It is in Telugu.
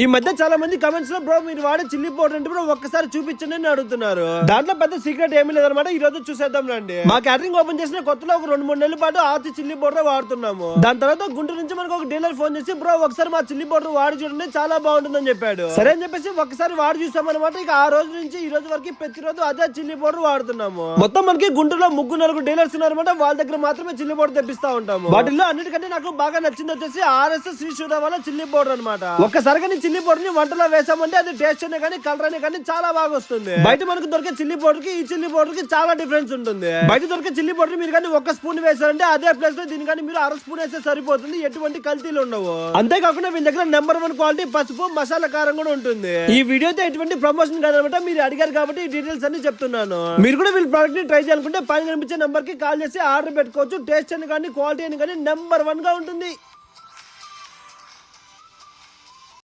ఈ మధ్య చాలా మంది కమెంట్స్లో బ్రో మీరు వాడే చిల్లీ పౌడర్ అంటే బ్రో ఒక్కసారి చూపించండి అని అడుగుతున్నారు. దాంట్లో పెద్ద సీక్రెట్ ఏమీ లేదనమాట ఈ రోజు చూసేద్దాం రండి. మా క్యాటరింగ్ ఓపెన్ చేసిన కొత్తలో ఒక రెండు మూడు నెలల పాటు ఆచి చిల్లీ పౌడర్ వాడుతున్నాము. దాని తర్వాత గుంటూరు నుంచి మనకు ఒక డీలర్ ఫోన్ చేసి బ్రో ఒకసారి మా చిల్లీ పౌడర్ వాడి చూడండి చాలా బాగుంటుందని చెప్పాడు. సరే అని చెప్పేసి ఒకసారి వాడి చూసామన్నమాట. ఇక ఆ రోజు నుంచి ఈ రోజు వరకు ప్రతి రోజు అదే చిల్లీ పౌడర్ వాడుతున్నాము. మొత్తం మనకి గుంటూరులో ముగ్గురు నలుగురు డీలర్స్ ఉన్నారన్నమాట. వాళ్ళ దగ్గర మాత్రమే చిల్లీ పౌడర్ తెప్పిస్తా ఉంటాము. వాటిల్లో అన్నిటికంటే నాకు బాగా నచ్చింది వచ్చేసి ఆర్ఎస్ శ్రీ వల్ల చిల్లీ పౌడర్ అనమాట ఒక్కసారిగా చిల్లీ పౌడర్ని వంటలో వేసామంటే అది టేస్ట్ అనే కానీ కలర్ అనే కానీ చాలా బాగా వస్తుంది. బయట మనకు దొరికే చిల్లీ పౌడర్కి ఈ చిల్లీ పౌడర్కి చాలా డిఫరెన్స్ ఉంటుంది. బయట దొరికే చిల్లీ పౌడర్ మీరు కానీ ఒక స్పూన్ వేసారంటే అదే ప్లేస్లో దీని కానీ మీరు అర స్పూన్ వేస్తే సరిపోతుంది. ఎటువంటి కల్తీలు ఉండవు. అంతేకాకుండా మీ దగ్గర నెంబర్ వన్ క్వాలిటీ పసుపు మసాలా కారం కూడా ఉంటుంది. ఈ వీడియోతో ఎటువంటి ప్రమోషన్ కాదనమాట మీరు అడిగారు కాబట్టి ఈ డీటెయిల్స్ అన్ని చెప్తున్నాను. మీరు కూడా వీళ్ళ ప్రోడక్ట్ని ట్రై చేయాలనుకుంటే పైన కనిపించే నెంబర్కి కాల్ చేసి ఆర్డర్ పెట్టుకోవచ్చు. టేస్ట్ అని కానీ క్వాలిటీ అని కానీ నెంబర్ వన్గా ఉంటుంది.